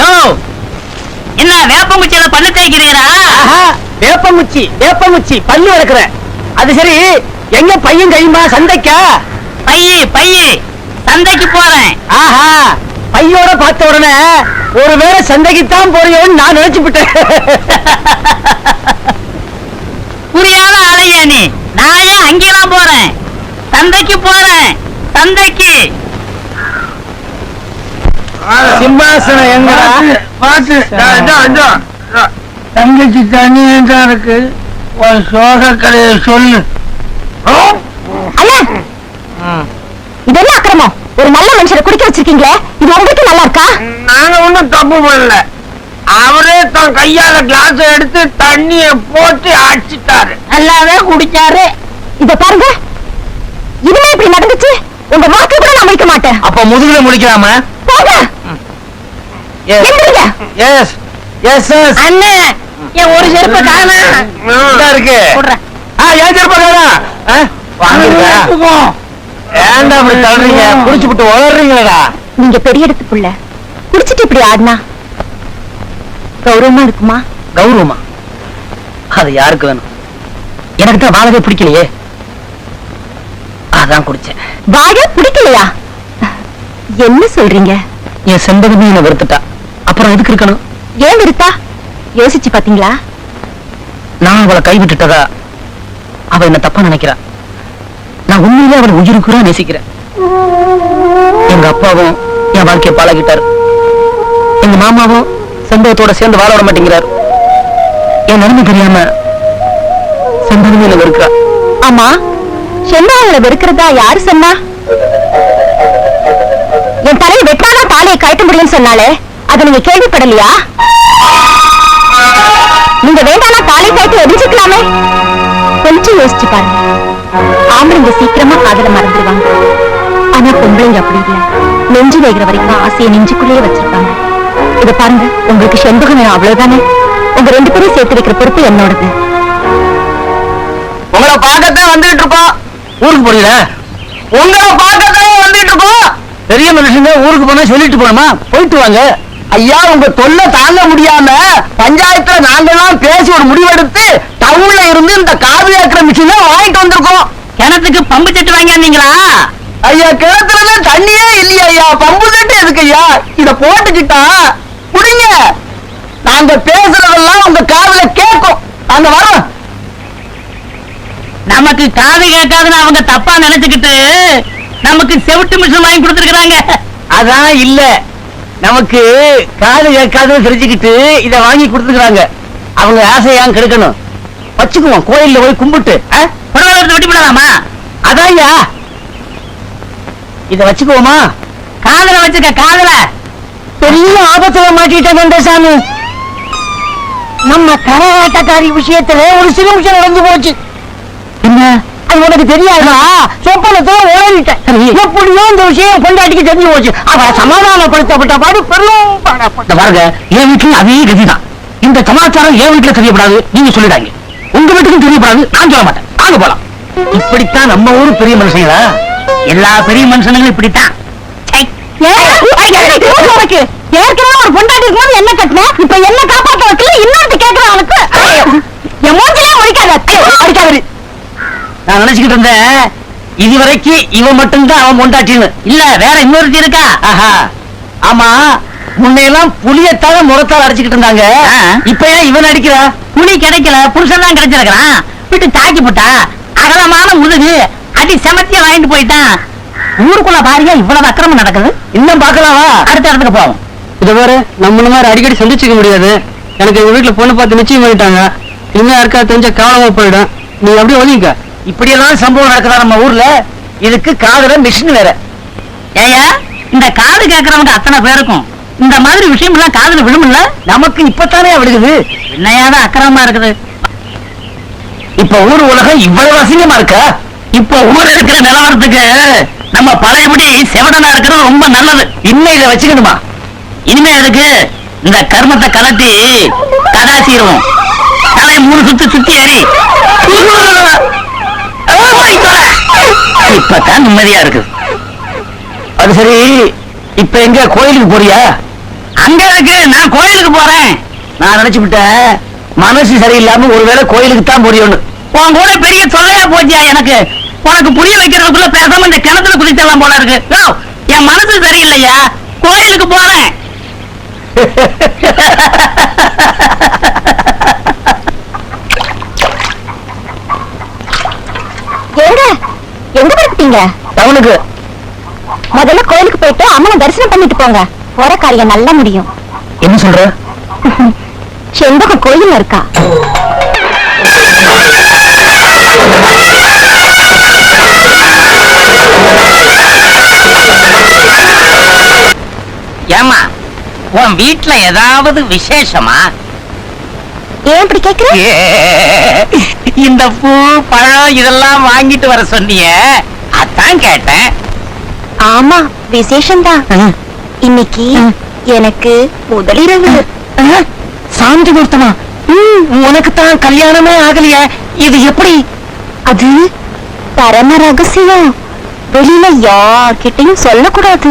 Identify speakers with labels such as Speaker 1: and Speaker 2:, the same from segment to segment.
Speaker 1: யோ என்ன வேப்பங்குச்சியில பல்லு தேய்க்கிறீரா
Speaker 2: வேப்பமுச்சி வேப்பமுச்சி பல்லு வளர்க்குறேன் அது சரி எங்க பையன் கையுமா சந்தைக்கா?
Speaker 1: பையி பையி சந்தைக்கு போறேன்.
Speaker 2: ஆஹா பையோட பார்த்த உடனே ஒருவேளை சந்தைக்கு தான் போறியோன்னு நான் நினைச்சுப்பிட்டேன்.
Speaker 1: புரியாத ஆளையா நீ. நான் ஏன் அங்கெல்லாம் போறேன்? சந்தைக்கு போறேன். சந்தைக்கு
Speaker 2: சிம்மாசனம் எங்கடா
Speaker 3: பாத்து தங்கச்சி தண்ணி தான் இருக்கு. உன் சோக கதையை சொல்லு
Speaker 4: அண்ணா. இது என்ன அக்கிரமம்? ஒரு நல்ல மனுஷரை குடிக்க வச்சிருக்கீங்களே? இது உங்களுக்கு நல்லா இருக்கா?
Speaker 3: நாங்க ஒண்ணும் தப்பு பண்ணல. அவரே தன் கையால கிளாஸ் எடுத்து தண்ணிய போட்டு அடிச்சிட்டாரு.
Speaker 1: நல்லாவே குடிச்சாரு.
Speaker 4: இத பாருங்க. இனிமே இப்படி நடந்துச்சு? உங்க வாக்கு கூட நான் முடிக்க மாட்டேன்.
Speaker 2: அப்ப முதுகுல முடிக்கலாமா?
Speaker 4: போங்க.
Speaker 2: எஸ் எஸ் எஸ்
Speaker 1: அண்ணே என் ஒரு செருப்பு காணா
Speaker 2: இருக்கு. ஆ ஏன் திருப்பாடா வாங்கிருக்கா ஏன்டா அப்படி தள்ளுறீங்க? குடிச்சு விட்டு உளறீங்களா
Speaker 4: நீங்க பெரிய இடத்து புள்ள குடிச்சிட்டு இப்படி ஆடினா? கௌரவமா இருக்குமா?
Speaker 2: கௌரவமா? அது யாருக்கு வேணும்? எனக்கு தான் வாழவே பிடிக்கலையே. அதான் குடிச்சேன்.
Speaker 4: வாழ பிடிக்கலையா? என்ன சொல்றீங்க?
Speaker 2: என் செண்பகமே என்ன வெறுத்துட்டா. அப்புறம் எதுக்கு இருக்கணும்?
Speaker 4: ஏன் விருத்தா யோசிச்சு பாத்தீங்களா
Speaker 2: நான் அவளை கைவிட்டுட்டதா? அவ என்ன தப்பா நினைக்கிறா? நான் உண்மையிலே அவளை உயிருக்குறா நேசிக்கிறேன். எங்க அப்பாவும் என் வாழ்க்கையை பாழாக்கிட்டாரு. எங்க மாமாவும் செண்பகத்தோட சேர்ந்து வாழ விட மாட்டேங்கிறாரு. என் நிலைமை தெரியாம செண்பகமே என்ன வெறுக்கிறா.
Speaker 4: ஆமா? செந்தாவளை வெறுக்கிறதா? யாரு சொன்னா? என் தலையை வெட்டாதான் பாலையை கழட்ட முடியும்னு சொன்னாலே அதை நீங்க கேள்விப்படலையா? நீங்க வேண்டானா பாலை கழட்டி எரிஞ்சுக்கலாமே. கொஞ்சம் யோசிச்சு பாருங்க. ஆம்பளைங்க சீக்கிரமா காதல மறந்துடுவாங்க ஆனா பொம்பளைங்க அப்படி இல்ல. நெஞ்சு வேகிற வரைக்கும் ஆசையை நெஞ்சுக்குள்ளேயே வச்சிருப்பாங்க. இத பாருங்க உங்களுக்கு செண்பகம் அவ்வளவுதானே? உங்க ரெண்டு பேரும் சேர்த்து வைக்கிற பொறுப்பு என்னோடது.
Speaker 2: உங்களை பார்க்கத்தான் வந்துட்டு இருக்கோம் ஊருக்கு போறீங்க உங்களை பார்க்கத்தான் வந்துட்டு இருக்கோம். பெரிய மனுஷங்க ஊருக்கு போனா சொல்லிட்டு போனோமா? போயிட்டு வாங்க. ஐயா உங்க தொல்லை தாங்க முடியாம பஞ்சாயத்துல நாங்கெல்லாம் பேசி ஒரு முடிவெடுத்து டவுன்ல இருந்து இந்த காவிரி இருக்கிற மிஷின் வாங்கிட்டு வந்திருக்கோம்.
Speaker 1: கிணத்துக்கு பம்பு செட்டு வாங்கியிருந்தீங்களா
Speaker 2: ஐயா கிணத்துல தண்ணியே இல்லையா ஐயா. பம்பு செட்டு எதுக்கு ஐயா? இத போட்டுக்கிட்டா குடிங்க. நாங்க பேசுறதெல்லாம் உங்க காதுல கேட்கும். நாங்க வரோம்.
Speaker 1: நமக்கு காது கேட்காதுன்னு அவங்க தப்பா நினைச்சுக்கிட்டு நமக்கு செவிட்டு மிஷின் வாங்கி கொடுத்துருக்காங்க
Speaker 2: அதான் இல்ல. நமக்கு காது கேட்காதுன்னு தெரிஞ்சுக்கிட்டு இத வாங்கி கொடுத்துக்கிறாங்க. அவங்க ஆசையா கெடுக்கணும்? வச்சுக்குவோம். கோயில்ல போய் கும்பிட்டு
Speaker 1: வெட்டி விடலாமா
Speaker 2: அதான்யா இத வச்சுக்குவோமா?
Speaker 1: காதல வச்சுக்க காதல.
Speaker 2: பெரிய ஆபத்துல மாட்டிட்டேன் வெங்கடசாமி நம்ம கரகாட்டக்காரி விஷயத்துல ஒரு சில விஷயம் நடந்து போச்சு. என்ன? அது உனக்கு தெரியாதா? சொப்பனத்துல உளறிட்டேன் எப்படியோ இந்த விஷயம் கொண்டாட்டிக்கு தெரிஞ்சு போச்சு. அவ சமாதானப்படுத்தப்பட்ட பாடு பெரும் பாருங்க என் வீட்டுல அதே கதிதான். இந்த சமாச்சாரம் என் வீட்டுல தெரியப்படாது. நீங்க சொல்லிடாங்க உங்க வீட்டுக்கும் தெரியப்படாது. நான் சொல்ல மாட்டேன். வாங்க போலாம். இப்படித்தான் நம்ம ஊரு பெரிய மனுஷங்களா?
Speaker 1: எல்லா பெரிய மனுஷனுங்களும் இப்படித்தான்.
Speaker 4: ஏற்கனவே ஒரு பொண்டாட்டி இருக்கும்போது என்ன கட்டின? இப்ப என்ன காப்பாத்த வைக்கல இன்னொருத்த கேக்குறான் அவனுக்கு என் மூஞ்சிலே முடிக்காத அடிக்காது
Speaker 2: நான் நினைச்சுக்கிட்டு இருந்தேன் இதுவரைக்கும் இவன் மட்டும்தான் அவன் பொண்டாட்டின்னு.
Speaker 1: இல்ல வேற இன்னொருத்தி இருக்கா?
Speaker 2: ஆஹா. ஆமா முன்னையெல்லாம் புளியத்தால முறத்தால் அடிச்சுக்கிட்டு இருந்தாங்க. இப்ப ஏன் இவன் அடிக்கிறா?
Speaker 1: புலி கிடைக்கல புருஷன் தான் கிடைச்சிருக்கான் விட்டு தாக்கி போட்டா அகலமான முதுகு அடி செமத்திய வாங்கிட்டு போயிட்டான். ஊருக்குள்ள பாருங்க இவ்வளவு அக்கிரமம் நடக்குது.
Speaker 2: இன்னும் பாக்கலாமா
Speaker 1: அடுத்த இடத்துக்கு போவோம்.
Speaker 2: இத வேற நம்ம இந்த மாதிரி அடிக்கடி சந்திச்சுக்க முடியாது. எனக்கு எங்க வீட்டுல பொண்ணு பார்த்து நிச்சயம் பண்ணிட்டாங்க. இனிமே யாருக்கா தெரிஞ்ச காலமா போயிடும். நீ அப்படியே ஒதுங்க இப்படியெல்லாம் சம்பவம் நடக்குதா நம்ம ஊர்ல? இதுக்கு காதல மிஷின் வேற.
Speaker 1: ஏயா இந்த காது கேட்கறவங்க அத்தனை பேருக்கும். இந்த மாதிரி விஷயம் எல்லாம் காதுல விழுமில்ல?
Speaker 2: நமக்கு இப்பத்தானே விடுகுது
Speaker 1: என்னையாவது அக்கிரமமா இருக்குது?
Speaker 2: இப்ப ஊர் உலகம் இவ்வளவு அசிங்கமா இருக்கா?
Speaker 1: இப்ப ஊர் இருக்கிற நிலவரத்துக்கு நம்ம பழையபடி செவடனா இருக்கிறது ரொம்ப நல்லது.
Speaker 2: இன்னும் இதை வச்சுக்கணுமா?
Speaker 1: இனிமே அதுக்கு இந்த கர்மத்தை கலட்டி கதாசீருவோம் தலை மூணு சுத்து சுத்தி ஏறி. இப்பதான் நிம்மதியா இருக்கு.
Speaker 2: அது சரி இப்ப எங்க கோயிலுக்கு போறியா?
Speaker 1: அங்க இருக்கு நான் கோயிலுக்கு போறேன்.
Speaker 2: நான் நினைச்சு விட்டேன் மனசு சரியில்லாம ஒருவேளை கோயிலுக்கு தான் போறியோன்னு.
Speaker 1: உன் கூட பெரிய தொல்லையா போச்சியா எனக்கு? உனக்கு புரிய வைக்கிறதுக்குள்ள பேசாம இந்த கிணத்துல குதிச்செல்லாம் போல இருக்கு. என் மனசு சரியில்லையா? கோயிலுக்கு போறேன்
Speaker 4: எங்க படுத்தீங்க
Speaker 2: டவுனுக்கு
Speaker 4: முதல்ல கோயிலுக்கு போயிட்டு அம்மனை தரிசனம் பண்ணிட்டு போங்க. போற காரியம் நல்லா முடியும்.
Speaker 2: என்ன சொல்ற?
Speaker 4: செண்பகம் கோயில் இருக்கா?
Speaker 1: ஏமா உன் வீட்ல ஏதாவது விசேஷமா?
Speaker 4: ஏன் இப்படி கேக்குற?
Speaker 1: இந்த பூ பழம் இதெல்லாம் வாங்கிட்டு வர சொன்னிய. அதான் கேட்டேன்.
Speaker 4: ஆமா விசேஷம்தான் இன்னைக்கு எனக்கு முதலிரவு.
Speaker 2: சாந்தி முகூர்த்தமா உனக்கு தான் கல்யாணமே ஆகலையே. இது எப்படி?
Speaker 4: அது பரம ரகசியம். வெளியில யார்கிட்டயும் சொல்லக்கூடாது.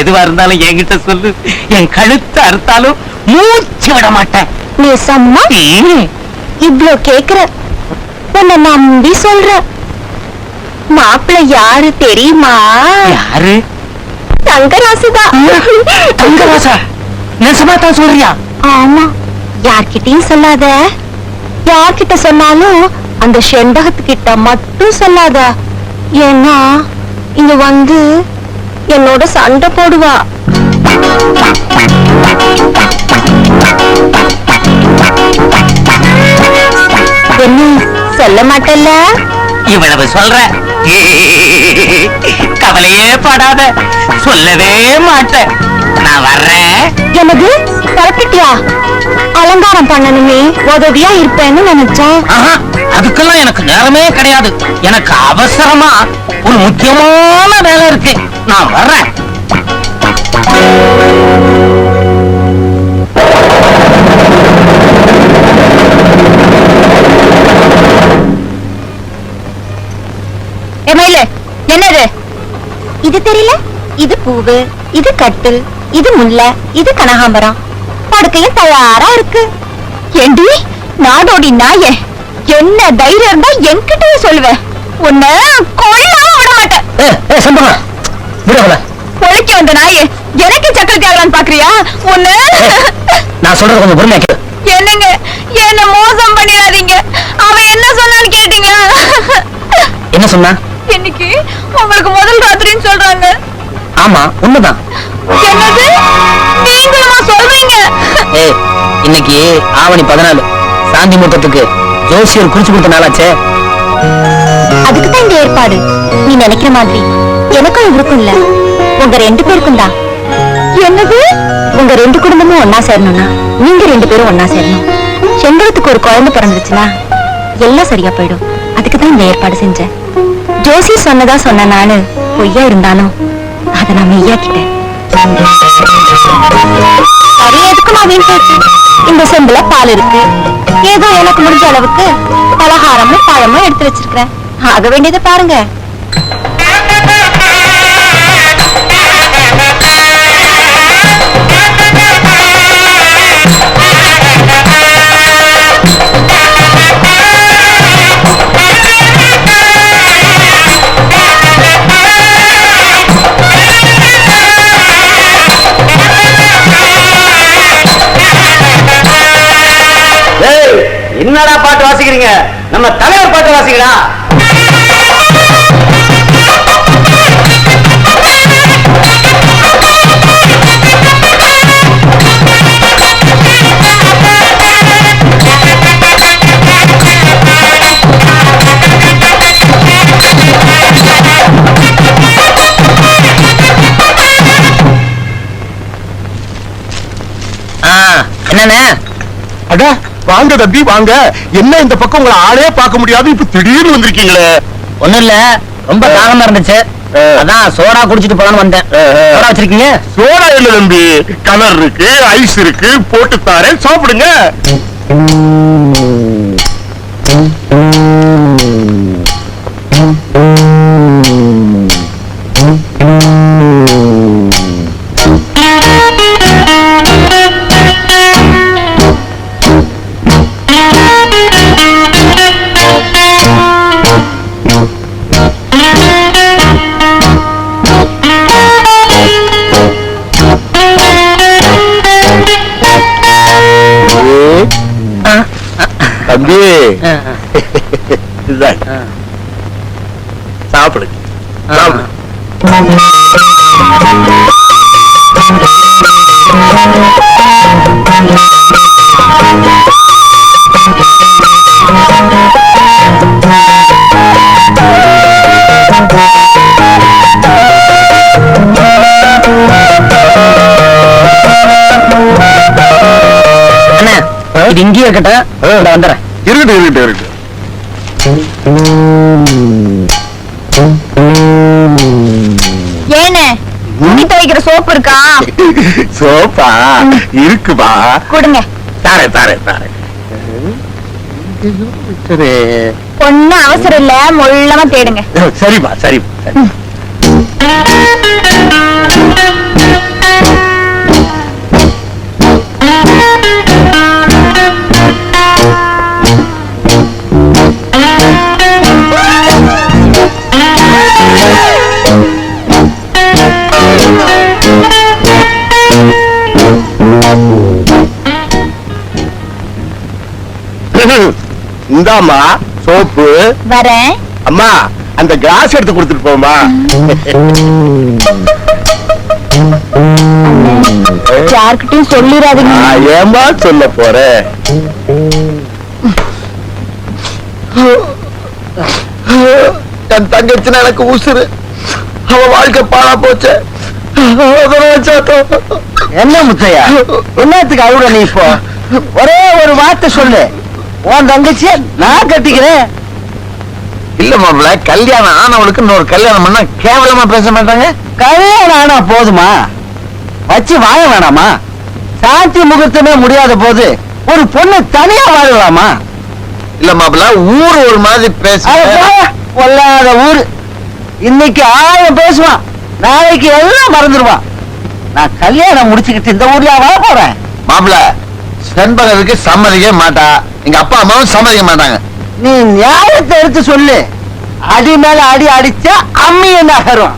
Speaker 1: எதுவா இருந்தாலும் என்கிட்ட சொல்லு. என் கழுத்து அறுத்தாலும் மூச்சு விட மாட்டேன்.
Speaker 4: நிசம்மா?
Speaker 1: ம்.
Speaker 4: இவ்ளோ கேக்குற. உன்னை நம்பி சொல்ற. மாப்பிள்ள யாரு தெரியுமா?
Speaker 1: யாரு?
Speaker 4: தங்கராசுதான்
Speaker 2: தங்கராசா. நெசமா தான் சொல்றியா?
Speaker 4: ஆமா. யார்கிட்டயும் சொல்லாத. யார்கிட்ட சொன்னாலும் அந்த செண்பகத்துக்கிட்ட மட்டும் சொல்லாத. ஏன்னா இங்க வந்து என்னோட சண்டை போடுவா. என்ன சொல்ல மாட்டல்ல?
Speaker 1: இவ்வளவு சொல்ற. கவலையே படாத. சொல்லவே மாட்டேன். நான் வர்றேன்.
Speaker 4: எனக்கு பரப்பிட்டியா அலங்காரம் பண்ணணுமே உதவியா இருப்பேன்னு நினைச்சேன்.
Speaker 1: அதுக்கெல்லாம் எனக்கு நேரமே கிடையாது. எனக்கு அவசரமா ஒரு முக்கியமான வேலை இருக்கு. நான் வர்றேன்.
Speaker 4: எமையில என்னது? இது தெரியல. இது பூவு இது கட்டில் இது முல்லை இது கனகாம்பரம். படுக்கையும் தயாரா இருக்கு. ஏண்டி? நாடோடி நாயே. என்ன தைரியம் இருந்தா என்கிட்டயே சொல்லுவேன் உன்னை கொல்லாம விட மாட்டேன். பொழைக்க வந்த நாயே எனக்கு சக்கரத்தி ஆகலான்னு பாக்குறியா? உன்னை
Speaker 2: நான் சொல்றது கொஞ்சம் பொறுமையா
Speaker 4: என்னங்க? என்ன மோசம் பண்ணிடாதீங்க. அவன் என்ன சொன்னான்னு கேட்டீங்களா?
Speaker 2: என்ன சொன்னா?
Speaker 4: இன்னைக்கு உங்களுக்கு முதல் ராத்திரின்னு சொல்றாங்க.
Speaker 2: ஆமா உண்மைதான்.
Speaker 4: என்னது? நீங்களுமா சொல்றீங்க?
Speaker 2: ஏய் இன்னைக்கு ஆவணி பதினாலு. சாந்தி முகூர்த்தத்துக்கு ஜோசியர் குறிச்சு கொடுத்த நாளாச்சே.
Speaker 4: அதுக்கு தான் இந்த ஏற்பாடு. நீ நினைக்கிற மாதிரி எனக்கும் இவருக்கும் இல்ல. உங்க ரெண்டு பேருக்கும் தான். என்னது? உங்க ரெண்டு குடும்பமும் ஒன்னா சேரணும்னா நீங்க ரெண்டு பேரும் ஒன்னா சேரணும். செண்பகத்துக்கு ஒரு குழந்தை பிறந்துருச்சுன்னா எல்லாம் சரியா போயிடும். அதுக்கு தான் இந்த ஏற்பாடு செஞ்சேன். ஜோசி சொன்னதா சொன்ன நானு பொய்யா இருந்தாலும் அதை நான் மெய்யாக்கிட்டேன். அது எதுக்கு நான் வீண் போச்சு? இந்த செம்புல பால் இருக்கு. ஏதோ எனக்கு முடிஞ்ச அளவுக்கு பலகாரமும் பழமும் எடுத்து வச்சிருக்கிறேன். ஆக வேண்டியதை பாருங்க.
Speaker 2: என்னடா பாட்டு வாசிக்கிறீங்க? நம்ம தலைவர் பாட்டு வாசிக்கிறா? என்னண்ணே?
Speaker 5: வாங்க தம்பி வாங்க. என்ன இந்த பக்கம் உங்களை ஆளே பார்க்க முடியாது? இப்ப திடீர்னு வந்திருக்கீங்களே.
Speaker 2: ஒண்ணும் இல்ல ரொம்ப தாகமா இருந்துச்சு. அதான் சோடா குடிச்சிட்டு போலான்னு வந்தேன். சோடா வச்சிருக்கீங்க?
Speaker 5: சோடா இல்ல தம்பி. கலர் இருக்கு ஐஸ் இருக்கு போட்டு தாரேன். சாப்பிடுங்க.
Speaker 2: இருக்கட்டும் வந்துடுறேன்.
Speaker 5: இருக்கட்டும் இருக்கட்டும் இருக்கட்டும்.
Speaker 4: ஏனே? துணி துவைக்கிற சோப்பு இருக்கா?
Speaker 5: சோப்பா? இருக்குப்பா
Speaker 4: கொடுங்க.
Speaker 5: தாரே தாரே தாரே
Speaker 4: ஒண்ணும் அவசரம் இல்ல முள்ளமா தேடுங்க.
Speaker 5: சரிப்பா சரி. சரி இந்தாம்மா சோப்பு.
Speaker 4: வரேன்.
Speaker 5: அம்மா அந்த கிளாஸ் எடுத்து கொடுத்துட்டு போமா
Speaker 4: யார்கிட்டயும் சொல்லிடாதீங்க.
Speaker 5: நான் ஏமா சொல்ல போறேன்?
Speaker 6: என் தங்கச்சினா எனக்கு உசுறு. அவ வாழ்க்கை பாழா போச்சு.
Speaker 2: என்ன முத்தையா? என்னத்துக்கு அழுற நீ இப்போ? ஒரே ஒரு வார்த்தை சொல்லு. உன் தங்கச்சிய நான் கட்டிக்கிறேன்.
Speaker 6: இல்ல மாப்பிள்ள கல்யாணம் ஆனவளுக்கு இன்னொரு கல்யாணம் பண்ணா கேவலமா பேச மாட்டாங்க?
Speaker 2: கல்யாணம் ஆனா போதுமா? வச்சு வாழ வேணாமா? சாந்தி முகூர்த்தமே முடியாத போது ஒரு பொண்ணு தனியா வாழலாமா?
Speaker 6: இல்ல மாப்பிள்ள ஊர் ஒரு மாதிரி பேச.
Speaker 2: பொல்லாத ஊரு. இன்னைக்கு ஆயிரம் பேசுவான். நாளைக்கு எல்லாம் மறந்துடுவான். நான் கல்யாணம் முடிச்சுக்கிட்டு இந்த ஊர்ல வாழ போறேன்?
Speaker 6: மாப்பிள்ள செண்பகத்துக்கு சம்மதிக்க மாட்டா. எங்க அப்பா அம்மாவும் சம்மதிக்க மாட்டாங்க.
Speaker 2: நீ நியாயத்தை எடுத்து சொல்லு. அடி மேல அடி அடிச்சா அம்மிய நகரும்.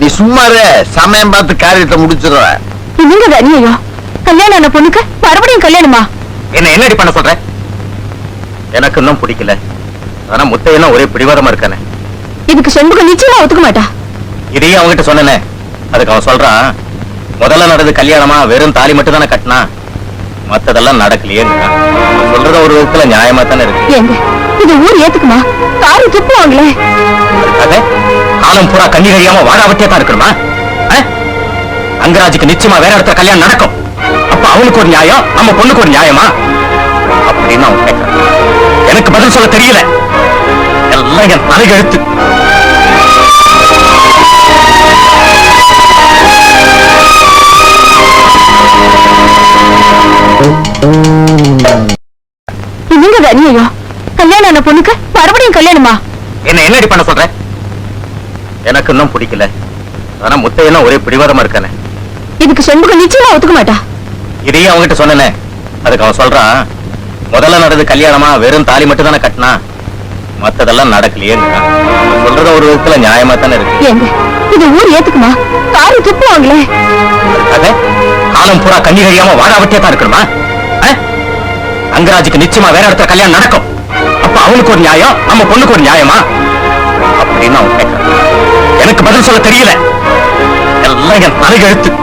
Speaker 6: நீ சும்மா இரு சமயம் பார்த்து காரியத்தை முடிச்சிடுற
Speaker 4: நீங்க தனியோ கல்யாணம் ஆன பொண்ணுக்கு மறுபடியும் கல்யாணமா?
Speaker 7: என்ன என்னடி பண்ண சொல்ற? எனக்கு இன்னும் பிடிக்கல. ஆனா முத்தையெல்லாம் ஒரே பிடிவாதமா இருக்கானே.
Speaker 4: இதுக்கு செண்பகம் நிச்சயமா ஒத்துக்க மாட்டா.
Speaker 7: இதையும் அவன்கிட்ட சொன்னேனே. அதுக்கு அவன் சொல்றான் முதல்ல நடந்து கல்யாணமா வெறும் தாலி மட்டும் தானே கட்டினா மத்ததெல்லாம் நடக்கலையே சொல்றது ஒரு விதத்துல நியாயமா தானே இருக்கு.
Speaker 4: இது ஊர் ஏத்துக்குமா? காரி துப்புவாங்களே
Speaker 7: காலம் பூரா கண்ணி கழியாம வாழாவட்டே தான் இருக்கணுமா? அங்கராஜுக்கு நிச்சயமா வேற இடத்துல கல்யாணம் நடக்கும். அப்ப அவனுக்கு ஒரு நியாயம் நம்ம பொண்ணுக்கு ஒரு நியாயமா? அப்படின்னு அவன் கேட்கறான் எனக்கு பதில் சொல்ல தெரியல. எல்லாம் என் தலைகெழுத்து.
Speaker 4: ஆன பொண்ணுக்கு மறுபடியும் கல்யாணமா?
Speaker 7: என்ன என்னடி பண்ண சொல்ற? எனக்கு இன்னும் பிடிக்கல. ஆனா முத்தையெல்லாம் ஒரே பிடிவாதமா இருக்கானே.
Speaker 4: இதுக்கு செண்பகம் நிச்சயமா ஒத்துக்க மாட்டா.
Speaker 7: இதையும் அவன்கிட்ட சொன்னேனே. அதுக்கு அவன் சொல்றான் முதல்ல நடந்து கல்யாணமா வெறும் தாலி மட்டும் தானே கட்டினா? மத்ததெல்லாம் நடக்கலையே சொல்றது ஒரு விதத்துல நியாயமா தானே இருக்கு.
Speaker 4: ஏங்க இது ஊர் ஏத்துக்குமா? காரி துப்புவாங்களே
Speaker 7: காலம் பூரா கண்ணி கழியாம வாழாவட்டே தான் இருக்கணுமா? அங்கராஜுக்கு நிச்சயமா வேற இடத்துல கல்யாணம் நடக்கும். அவனுக்கு ஒரு நியாயம் நம்ம பொண்ணுக்கு ஒரு நியாயமா? அப்படின்னு அவன் கேட்கறான். எனக்கு பதில் சொல்ல தெரியல. எல்லாம் என் தலைகெழுத்து.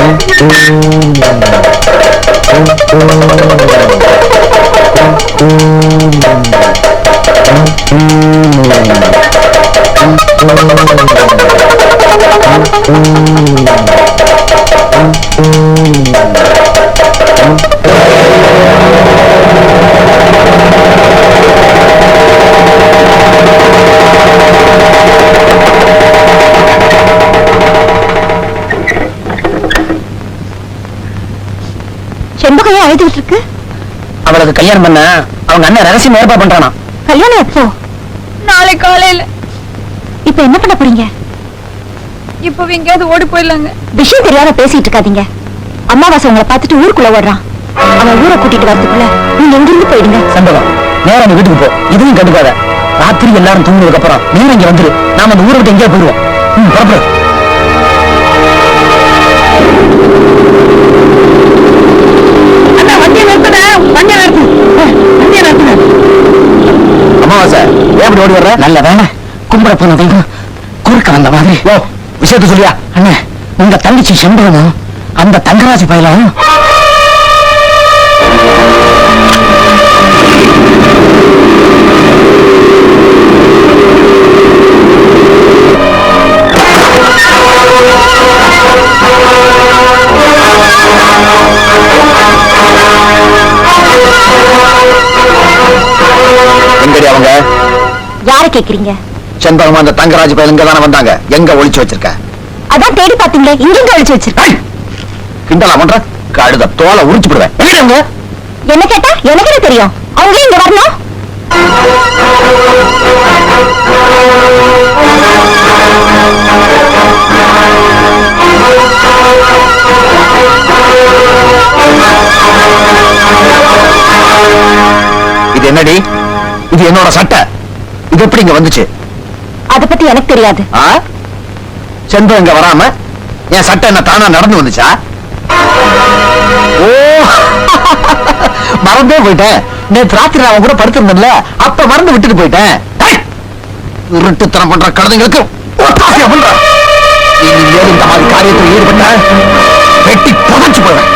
Speaker 4: Thank mm-hmm. you. இருக்கு?
Speaker 2: அவளுக்கு கல்யாணம் பண்ண அவங்க அண்ணன் ரகசியம் ஏற்பாடு பண்றானா?
Speaker 4: கல்யாணம் எப்போ நாளை காலையில. இப்ப என்ன பண்ண போறீங்க?
Speaker 8: இப்போ எங்கேயாவது ஓடி போயிடலாங்க.
Speaker 4: விஷயம் தெரியாத பேசிட்டு இருக்காதீங்க. அம்மாவாசை உங்களை பார்த்துட்டு ஊருக்குள்ள ஓடுறான். அவன் ஊரை கூட்டிட்டு வரதுக்குள்ள நீங்க எங்கிருந்து போயிடுங்க.
Speaker 2: சம்பவம் நேரா நீ வீட்டுக்கு போ. இதுவும் கண்டுக்காத. ராத்திரி எல்லாரும் தூங்குனதுக்கு அப்புறம் நீங்க இங்க வந்துரு. நாம அந்த ஊரை விட்டு எங்கேயா போயிடுவோம் ம், புறப்படு
Speaker 6: ஓடி வர்ற? நல்ல வேலை கும்பிட குறுக்க வந்த மாதிரி. ஓ விஷயத்த சொல்லியா? அண்ணே உங்க தங்கச்சி செம்பகமும் அந்த தங்கராஜ் பயிலும் எங்கடி அவங்க?
Speaker 9: யார கேக்குறீங்க?
Speaker 6: செண்பகம் அந்த தங்கராஜ் பயில் இங்க தானே வந்தாங்க. எங்க ஒளிச்சு வச்சிருக்க?
Speaker 9: அதான் தேடி பாத்தீங்களே இங்க அழிச்சு வச்சிருக்கேன்
Speaker 6: கிண்டலா பண்ற? கழுத தோலை உரிச்சு விடுவேன்
Speaker 9: என்ன கேட்டா எனக்கு என்ன தெரியும். அவங்களே இங்க வரணும்.
Speaker 6: இது என்னடி? இது என்னோட சட்டை. இது எப்படி இங்க வந்துச்சு?
Speaker 9: அத பத்தி எனக்கு தெரியாது.
Speaker 6: செண்பகம் இங்க வராம என் சட்டை என்ன தானா நடந்து வந்துச்சா? ஓ! மறந்தே போயிட்டேன். நேற்று ராத்திரி அவன் கூட படுத்திருந்தேன்ல அப்ப மறந்து விட்டுட்டு போயிட்டேன். டேய், இருட்டுத்தனம் பண்ற கழுதைங்களுக்கு ஒத்தாசையா பண்ற. இனிமேல் இந்த மாதிரி காரியத்தில் ஈடுபட்ட வெட்டி புதைச்சு போவேன்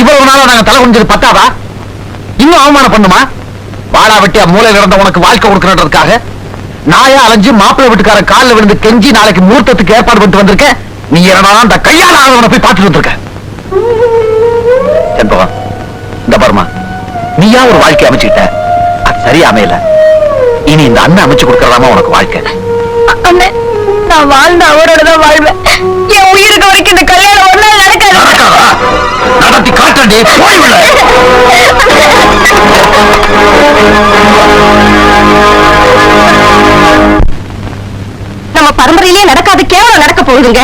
Speaker 6: இவ்வளவு நாளா நாங்க தலை குடிஞ்சது பத்தாதா? இன்னும் அவமானம் பண்ணுமா? வாழா வெட்டியா மூளை நடந்த உனக்கு வாழ்க்கை கொடுக்கறதுக்காக நாயா அலைஞ்சு மாப்பிள்ளை வீட்டுக்கார காலில் விழுந்து கெஞ்சி நாளைக்கு மூர்த்தத்துக்கு ஏற்பாடு பண்ணிட்டு வந்திருக்க. நீ என்னடா அந்த கையால ஆதவனை போய் பார்த்துட்டு வந்திருக்க? செண்பகம் இந்த பர்மா நீயா ஒரு வாழ்க்கை அமைச்சுக்கிட்ட? அது சரியா அமையல. இனி இந்த அண்ணன் அமைச்சு கொடுக்கறதாமா உனக்கு வாழ்க்கை.
Speaker 8: அண்ணே நான் வாழ்ந்த அவரோட தான் வாழ்வேன். என் உயிருக்கு வரைக்கும் இந்த கல்யாணம் ஒரு நாள் நடக்காது.
Speaker 6: நடக்காதா? நடத்தி காட்டண்டே போய்
Speaker 9: நம்ம பரம்பரையிலே நடக்காத கேவலம் நடக்க போகுதுங்க.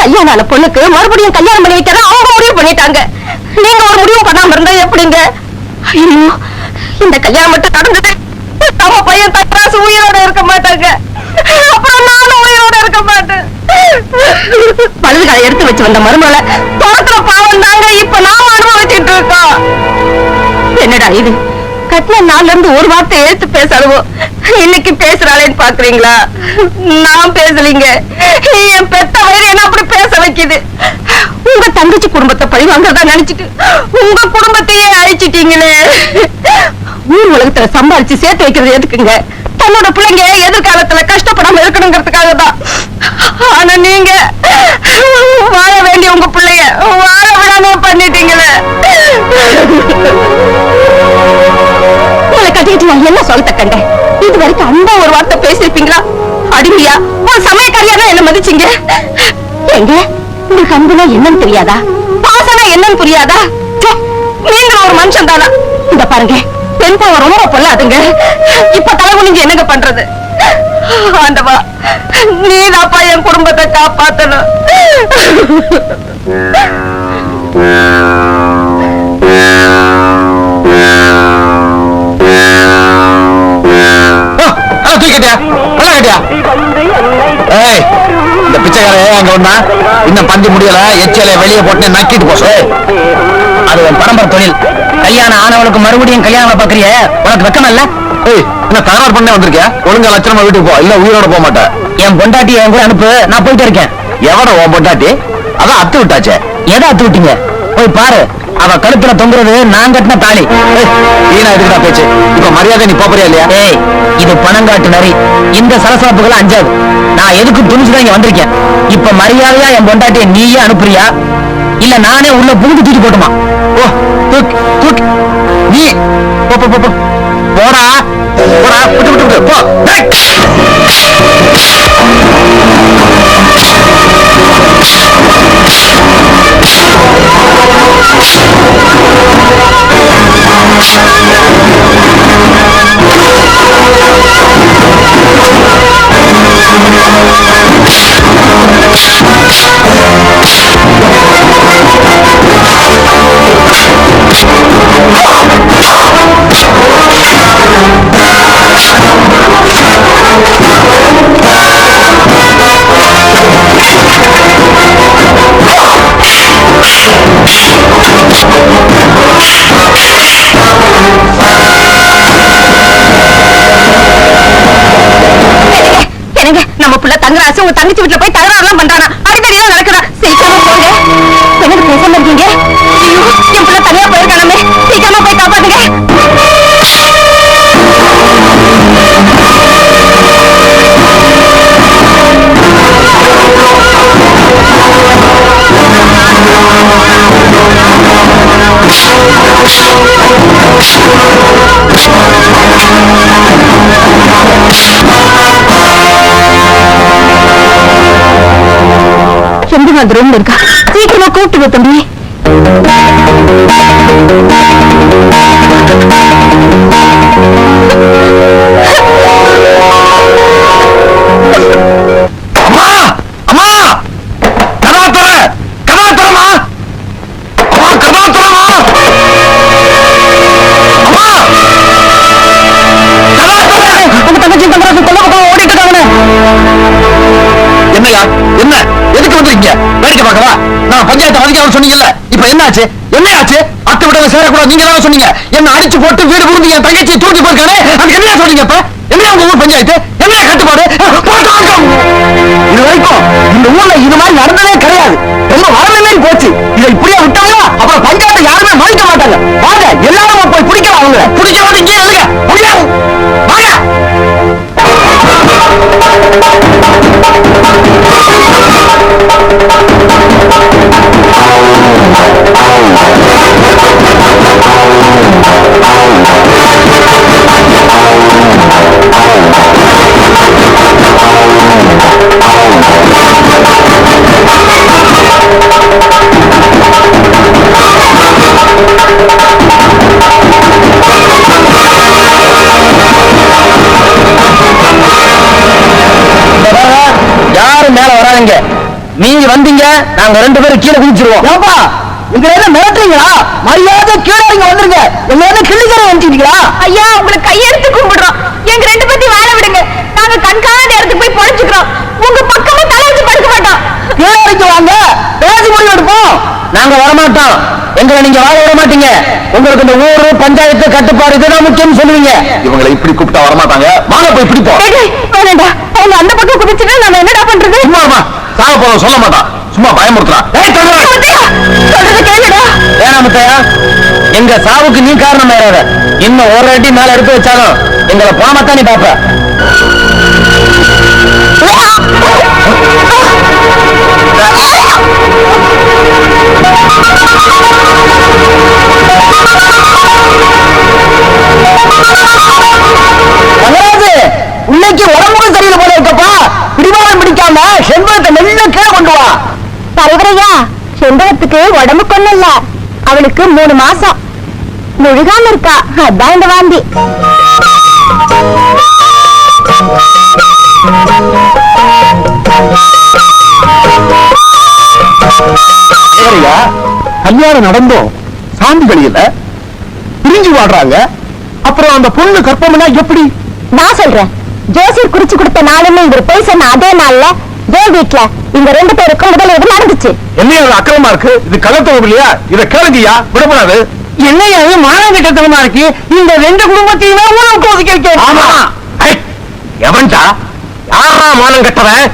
Speaker 9: கல்யாணம் ஆன பொண்ணுக்கு மறுபடியும் கல்யாணம் பண்ணி வைக்கிறத அவங்க முடிவு பண்ணிட்டாங்க. நீங்க ஒரு முடிவு பண்ணாம இருந்தா எப்படிங்க? ஐயோ இந்த கல்யாணம் மட்டும் நடந்தது. நம்ம பையன் தக்கராசு உயிரோட இருக்க மாட்டாங்க. அப்புறம் நானும் மாட்டேன் பழுதுகளை எடுத்து வச்சு வந்த மருமகளை தோற்ற பாவம் தாங்க இப்ப நாம அனுபவிச்சுட்டு இருக்கோம். என்னடா இது? கட்டின நாள்ல இருந்து ஒரு வார்த்தை எழுத்து பேசலவோ இன்னைக்கு பேசுறாளேன்னு பாக்குறீங்களா? நான் பேசலீங்க. என் பெத்த வயிறு என்ன அப்படி பேச வைக்குது? உங்க தங்கச்சி குடும்பத்தை பழி வாங்கறதா நினைச்சிட்டு உங்க குடும்பத்தையே அழிச்சிட்டீங்களே. ஊர் உலகத்துல சம்பாதிச்சு சேர்த்து வைக்கிறது எதுக்குங்க? தன்னோட பிள்ளைங்க எதிர்காலத்துல கஷ்டப்படாம இருக்கணுங்கிறதுக்காக தான் முகத்தை கண்டேன் இது வரைக்கும் அந்த ஒரு வார்த்தை பேசிருப்பீங்களா அடிமையா ஒரு சமயக்காரியா என்ன மதிச்சீங்க. எங்க? உங்களுக்கு அன்புனா என்னன்னு தெரியாதா? பாசனா என்னன்னு புரியாதா? ச்சே, நீங்க ஒரு மனுஷன் தானா? இந்த பாருங்க பெண் பாவம் ரொம்ப பொல்லாதுங்க. இப்ப தலை குனிஞ்சு என்னங்க பண்றது? ஆண்டவா நீதாப்பா என் குடும்பத்தை காப்பாத்தணும்.
Speaker 6: தூக்கிட்டியா நல்லா கட்டியா ஏய் இந்த பிச்சைக்காரே அங்க ஒண்ணா இன்னும் பந்தி முடியல. எச்சல வெளியே போட்டு நக்கிட்டு போசோ அது உன் பரம்பரை தொழில். கல்யாணம் ஆனவளுக்கு மறுபடியும் கல்யாணம் பாக்குறிய உனக்கு வெக்கம் இல்ல ஏய் என்ன தகராறு பண்ணே வந்திருக்கியா? ஒழுங்கா லட்சணமா வீட்டுக்கு போ. இல்ல உயிரோட போக மாட்டேன். என் பொண்டாட்டி என் கூட அனுப்பு. நான் போயிட்டு இருக்கேன். எவட உன் பொண்டாட்டி? அதான் அத்து விட்டாச்சே. எதை அத்து விட்டீங்க? போய் பாரு. அவ கழுத்துல தொங்குறது நான் கட்டின தாலி. வீணா எதுக்குடா பேச்சு? இப்ப மரியாதை நீ போறியா இல்லையா? ஏய் இது பணங்காட்டு நரி. இந்த சலசலப்புகள் அஞ்சாது. நான் எதுக்கு துணிச்சுதான் இங்க வந்திருக்கேன்? இப்ப மரியாதையா என் பொண்டாட்டிய நீயே அனுப்புறியா? இல்ல நானே உள்ள புகுந்து தூக்கி போட்டுமா? ஓ தூக் தூக். நீ போ, போ போ போடா போடா விட்டு விட்டு விட்டு போ.
Speaker 9: Thank you. தங்கச்சி வீட்டுல போய் தகராறுலாம் பண்றானா? அடிக்கடி தான் நடக்குதா? சீக்கிரமா போங்க. என்னங்க பேசாம இருக்கீங்க? ஐயோ என் பிள்ளை தனியா போயிருக்கானே. சீக்கிரமா போய் காப்பாத்துங்க. எங்க அந்த ரூம்ல இருக்கா சீக்கிரமா கூப்பிட்டு தம்பி
Speaker 6: Thank you. என்னாச்சு? என்னையாச்சு அத்தை விட சேரக்கூடாது. நீங்க தான் சொன்னீங்க. என்ன அடிச்சு போட்டு வீடு புரிஞ்சு என் தங்கச்சி தூக்கி போயிருக்கானே? அதுக்கு என்ன சொன்னீங்க இப்ப? என்ன உங்க ஊர் பஞ்சாயத்து? என்ன கட்டுப்பாடு? இது வரைக்கும் இந்த ஊர்ல இது மாதிரி நடந்ததே கிடையாது. ரொம்ப வரமே போச்சு. இதை இப்படியே விட்டாங்க அப்புறம் பஞ்சாயத்து யாருமே மதிக்க மாட்டாங்க. வாங்க எல்லாரும் போய் பிடிக்கலாம் அவங்க பிடிக்காம இங்கே எழுங்க வாங்க. வாங்க யாரும் மேல வராதீங்க. நீங்க வந்தீங்க நாங்க ரெண்டு பேரும் கீழே குதிச்சிருவோம்.
Speaker 10: ஏப்பா உங்களை என்ன மிரட்டுறீங்களா? மரியாதை கீழே இங்க வந்துருங்க. எங்க என்ன கிள்ளிக்கரை வந்துட்டீங்களா
Speaker 9: ஐயா உங்களை கையெடுத்து கும்பிடுறோம். எங்க ரெண்டு பேத்தையும் வாழ விடுங்க. நாங்க கண்காணாத இடத்துக்கு போய் பொழைச்சுக்கிறோம். உங்க பக்கமே தலை வச்சு படுக்க மாட்டோம்.
Speaker 10: கீழே இறங்கி வாங்க. பேசி முடிவு எடுப்போம்
Speaker 6: நாங்க வரமாட்டோம். எங்களை நீங்க வாழ விட மாட்டீங்க. உங்களுக்கு இந்த ஊரு பஞ்சாயத்து கட்டுப்பாடு இதுதான் முக்கியம் சொல்லுவீங்க. இவங்களை இப்படி கூப்பிட்டா வரமாட்டாங்க. வாங்க போய்
Speaker 9: டேய், வேணாம்டா அவங்க அந்த பக்கம் குதிச்சுட்டு நம்ம என்னடா பண்றது?
Speaker 6: சும்மா சாக போறோம் சொல்ல மாட்டான். சும்மா பயமுறுத்துறான் ஏய், தங்கரா!
Speaker 9: முத்தையா,
Speaker 6: எங்க சாவுக்கு நீ காரணம் ஆயிடாத இன்னும் ஒரு அடி மேல எடுத்து வச்சாலும் எங்களை போனத்தான் நீ பாப்ப
Speaker 10: தங்கராஜு
Speaker 4: அவளுக்கு மூணு மாசம். முழுகாம இருக்கா? அதான் இந்த வாந்தி.
Speaker 5: கல்யாணம் நடந்தோம். சாந்தி கழியல பிரிஞ்சு வாடுறாங்க அப்புறம் அந்த பொண்ணு கற்பம்னா எப்படி?
Speaker 4: நான் சொல்றேன். ஜோசியர் குறிச்சு கொடுத்த நாளுமே இவர் போய் சொன்ன அதே நாள்ல என் வீட்டுல இந்த ரெண்டு பேருக்கும் முதலீடு நடந்துச்சு?
Speaker 5: என்ன இது அக்கிரமா இருக்கு? இது கலத்தவம் இல்லையா? இத கேளுங்கய்யா. விடக்கூடாது
Speaker 10: என்னையா இது இருக்கு? இந்த ரெண்டு குடும்பத்தையுமே உணவுக்கு ஒதுக்கி வைக்க
Speaker 6: எவன்டா? யாரா மானம் கட்டவன்?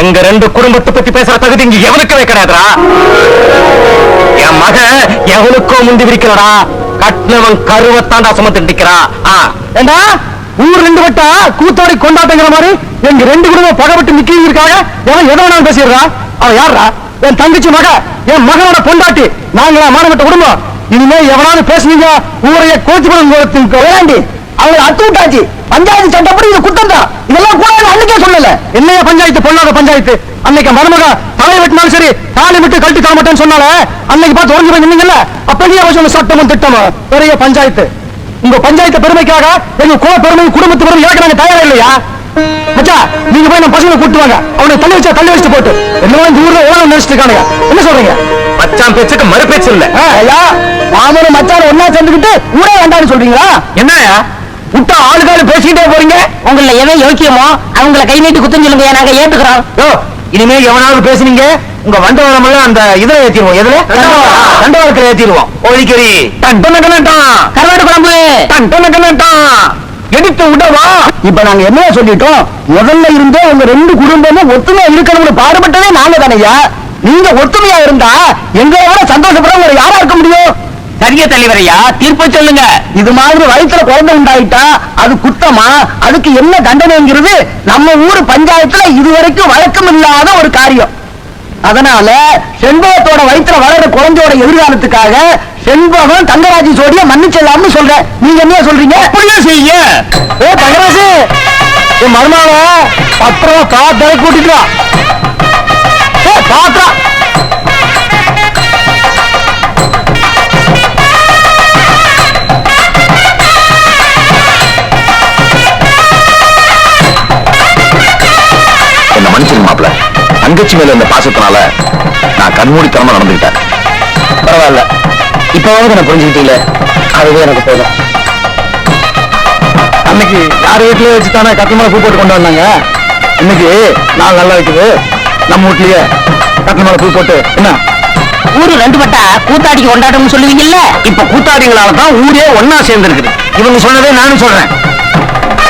Speaker 6: எங்க ரெண்டு குடும்பத்தை பத்தி பேசுற தகுதி இங்க எவனுக்குமே கிடையாதுடா. என் மகன் எவனுக்கோ முந்தி விரிக்கிறடா. கட்டினவன் கருவத்தாண்டா சுமந்து நிக்கிறா ஆ.
Speaker 10: ஏண்டா? ஊர் ரெண்டு வட்டா கூத்தாடி கொண்டாட்டங்கிற மாதிரி எங்க ரெண்டு குடும்பம் பகப்பட்டு நிக்கிறதுக்காக எவன் எதை வேணாலும் பேசிடுறா? அவன் யாரா என் தங்கச்சி மக என் மகனோட பொண்டாட்டி நாங்களா மானப்பட்ட குடும்பம். இனிமே எவனாவது பேசுனீங்க ஊரைய கோச்சு பணம் வேண்டாண்டி அவங்க அத்து பஞ்சாயத்து சட்டப்படி இது குத்தம் தான் இதெல்லாம் கூட அன்னைக்கே சொல்லல. என்னைய பஞ்சாயத்து பொண்ணாத பஞ்சாயத்து? அன்னைக்கு மருமக தலை வெட்டினாலும் சரி தாலி விட்டு கழட்டி தர மாட்டேன்னு சொன்னால அன்னைக்கு பார்த்து உடஞ்சு போய் நின்னீங்கல்ல? அப்ப நீ அவசியம் சட்டமும் திட்டமும். பெரிய பஞ்சாயத்து. உங்க பஞ்சாயத்து பெருமைக்காக எங்க குல பெருமை குடும்பத்து பெருமை இழக்க நாங்க தயாரா இல்லையா? மச்சா நீங்க போய் நம்ம பசங்களை கூட்டு வாங்க. அவனை தள்ளி வச்சா தள்ளி வச்சுட்டு போட்டு. என்னவோ இந்த ஊர்ல ஓனம் நினைச்சிட்டு இருக்கானுங்க. என்ன சொல்றீங்க?
Speaker 6: மச்சான் பேச்சுக்கு மறு பேச்சு இல்ல
Speaker 10: ஐயா மாமனும் மச்சான ஒன்னா சேர்ந்துக்கிட்டு ஊரே வேண்டாம்னு சொல்றீங்களா?
Speaker 6: என்னயா
Speaker 10: விட்டா ஆளுகாலு பேசிக்கிட்டே போறீங்க?
Speaker 1: உங்கள எவன் யோக்கியமோ அவங்கள கை நீட்டி குத்தம் சொல்லுங்க நாங்க ஏத்துக்கிறோம்.
Speaker 6: யோ இனிமே எவனாவது பேசுனீங்க? உங்க வண்டவனம் எல்லாம் அந்த இதுல ஏத்திடுவோம். எதுல? தண்டவாளத்துல ஏத்திடுவோம். ஒழிக்கறி டன் டன் டன் டன்.
Speaker 1: கருவாடு குழம்பு.
Speaker 6: டன் டன் டன் டன். எடுத்து விடவா.
Speaker 11: இப்ப நாங்க என்ன சொல்லிட்டோம்? முதல்ல இருந்தே உங்க ரெண்டு குடும்பமும் ஒத்துமையா இருக்கணும்னு பாடுபட்டதே நாங்க தானையா நீங்க ஒத்துமையா இருந்தா எங்களை விட சந்தோஷப்படுறவங்க யாரா இருக்க முடியும்?
Speaker 6: சரிய தலைவரையா தீர்ப்பு சொல்லுங்க.
Speaker 11: இது மாதிரி வயிற்றுல குழந்தை உண்டாயிட்டா அது குத்தமா? அதுக்கு என்ன தண்டனைங்கிறது நம்ம ஊர் பஞ்சாயத்துல இதுவரைக்கும் வழக்கம் இல்லாத ஒரு காரியம். அதனால செண்பகத்தோட வயிற்றுல வளர குழந்தையோட எதிர்காலத்துக்காக செண்பகம் தங்கராஜி சோடிய மன்னிச்சிடலாம்னு சொல்றேன். நீங்க என்ன சொல்றீங்க?
Speaker 6: அப்படியே செய்ய?
Speaker 11: ஏ தங்கராஜு! என் மருமாவ பத்திரம் காத்தரை கூட்டிட்டு வா. ஏ பாத்தா
Speaker 12: தங்கச்சி மேல இந்த பாசத்தினால நான் கண்மூடித்தனமா நடந்துகிட்டேன்
Speaker 11: பரவாயில்ல. இப்பவாவது என்ன புரிஞ்சுக்கிட்டீங்களே அதுவே எனக்கு போதும். அன்னைக்கு யார் வீட்லயே வச்சு தானே கட்டில பூ போட்டு கொண்டு வந்தாங்க? இன்னைக்கு நாள் நல்லா இருக்குது. நம்ம வீட்லயே கட்டில மேல பூ போட்டு என்ன?
Speaker 1: ஊரு ரெண்டு பட்டா கூத்தாடிக்கு கொண்டாட்டம்னு சொல்லுவீங்கல்ல?
Speaker 6: இப்ப கூத்தாடிகளால தான் ஊரே ஒன்னா சேர்ந்திருக்குது.
Speaker 11: இவங்க சொன்னதே நானும் சொல்றேன்.